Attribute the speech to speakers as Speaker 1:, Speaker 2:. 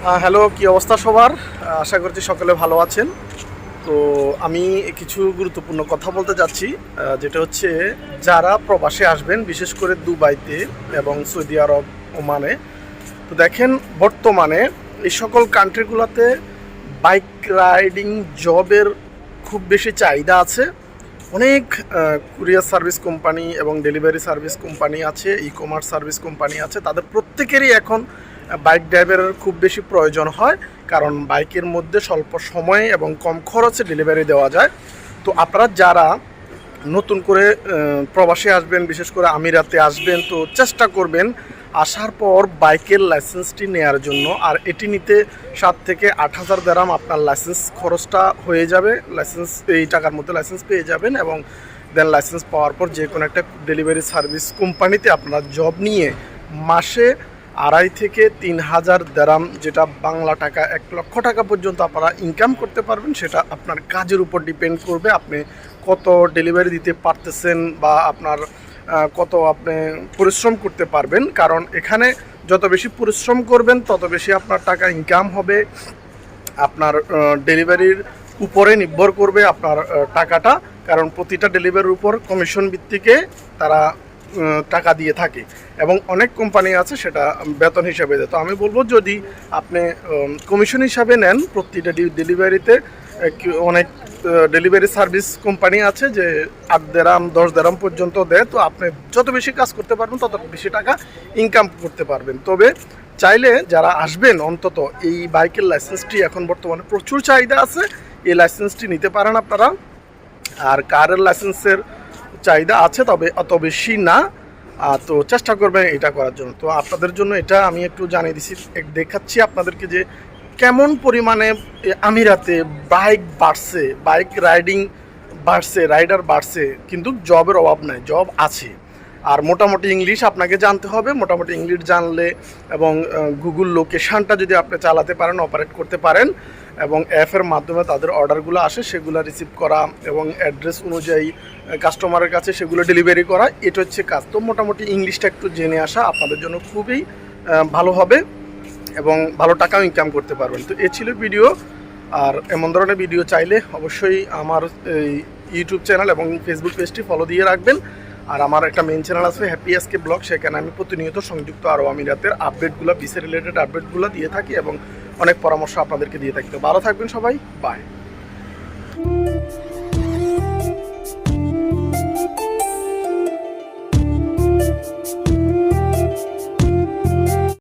Speaker 1: Hello কি অবস্থা সবার? আশা করছি সকলে ভালো আছেন। তো আমি কিছু গুরুত্বপূর্ণ কথা বলতে যাচ্ছি যেটা হচ্ছে যারা প্রবাসে আসবেন, বিশেষ করে দুবাইতে এবং সৌদি আরব, ওমানে। তো দেখেন, বর্তমানে এই সকল কান্ট্রিগুলোতে বাইক রাইডিং জবের খুব বেশি চাহিদা আছে। অনেক কুরিয়ার সার্ভিস কোম্পানি এবং ডেলিভারি সার্ভিস কোম্পানি আছে ই কমার্স সার্ভিস কোম্পানি আছে। তাদের প্রত্যেকেরই এখন বাইক ড্রাইভারের খুব বেশি প্রয়োজন হয়, কারণ বাইকের মধ্যে স্বল্প সময়ে এবং কম খরচে ডেলিভারি দেওয়া যায়। তো আপনারা যারা নতুন করে প্রবাসে আসবেন, বিশেষ করে আমিরাতে আসবেন, তো চেষ্টা করবেন আসার পর বাইকের লাইসেন্সটি নেয়ার জন্য। আর এটি নিতে সাত থেকে আট হাজার দেরাম আপনার লাইসেন্স খরচটা হয়ে যাবে। লাইসেন্স এই টাকার মধ্যে লাইসেন্স পেয়ে যাবেন এবং দেন লাইসেন্স পাওয়ার পর যে কোনো একটা ডেলিভারি সার্ভিস কোম্পানিতে আপনারা জব নিয়ে মাসে আড়াই থেকে তিন হাজার দেরাম, যেটা বাংলা টাকা, এক লক্ষ টাকা পর্যন্ত আপনারা ইনকাম করতে পারবেন, সেটা আপনার কাজের উপর ডিপেন্ড করবে। আপনি কত ডেলিভারি দিতে পারতেছেন বা আপনার কত আপনি পরিশ্রম করতে পারবেন। কারণ এখানে যত বেশি পরিশ্রম করবেন, তত বেশি আপনার টাকা ইনকাম হবে। আপনার ডেলিভারির উপরে নির্ভর করবে আপনার টাকাটা। কারণ প্রতিটা ডেলিভারির উপর কমিশন ভিত্তিকে তারা টাকা দিয়ে থাকে এবং অনেক কোম্পানি আছে সেটা বেতন হিসাবে দেয়। তো আমি বলব যদি আপনি কমিশন হিসাবে নেন প্রতিটা ডেলিভারিতে অনেক ডেলিভারি সার্ভিস কোম্পানি আছে যে আট দেরাম, দশ দেরাম পর্যন্ত দেয়। তো আপনি যত বেশি কাজ করতে পারবেন, তত বেশি টাকা ইনকাম করতে পারবেন। তবে চাইলে যারা আসবেন অন্তত, এই বাইকের লাইসেন্সটি এখন বর্তমানে প্রচুর চাহিদা আছে। এই লাইসেন্সটি নিতে পারেন আপনারা। আর কারের লাইসেন্সের চাহিদা আছে, তবে, অত বেশি না। তো চেষ্টা করবেন এটা করার জন্য। তো আপনাদের জন্য এটা আমি একটু জানিয়ে দিছি দেখাচ্ছি আপনাদেরকে যে কেমন পরিমাণে আমিরাতে বাইক বাড়ছে, বাইক রাইডিং বাড়ছে, রাইডার বাড়ছে, কিন্তু জবের অভাব নাই, জব আছে। আর মোটামুটি ইংলিশ আপনাকে জানতে হবে, মোটামুটি ইংলিশ জানলে এবং গুগল লোকেশানটা যদি আপনি চালাতে পারেন অপারেট করতে পারেন এবং অ্যাপের মাধ্যমে তাদের অর্ডারগুলো আসে, সেগুলো রিসিভ করা এবং অ্যাড্রেস অনুযায়ী কাস্টমারের কাছে সেগুলো ডেলিভারি করা, এটা হচ্ছে কাজ। তো মোটামুটি ইংলিশটা একটু জেনে আসা আপনাদের জন্য খুবই ভালো হবে এবং ভালো টাকাও ইনকাম করতে পারবেন। তো এ ছিল ভিডিও আর এমন ধরনের ভিডিও চাইলে অবশ্যই আমার এই ইউটিউব চ্যানেল এবং ফেসবুক পেজটি ফলো দিয়ে রাখবেন। আর আমার একটা মেন চ্যানেল আছে হ্যাপি এসকে ব্লগ সেখানে আমি প্রতিনিয়ত সংযুক্ত আরব আমিরাতের আপডেটগুলো বিসে রিলেটেড আপডেটগুলো দিয়ে থাকি এবং অনেক পরামর্শ আপনাদেরকে দিয়ে থাকি। তো ভালো থাকবেন সবাই বাই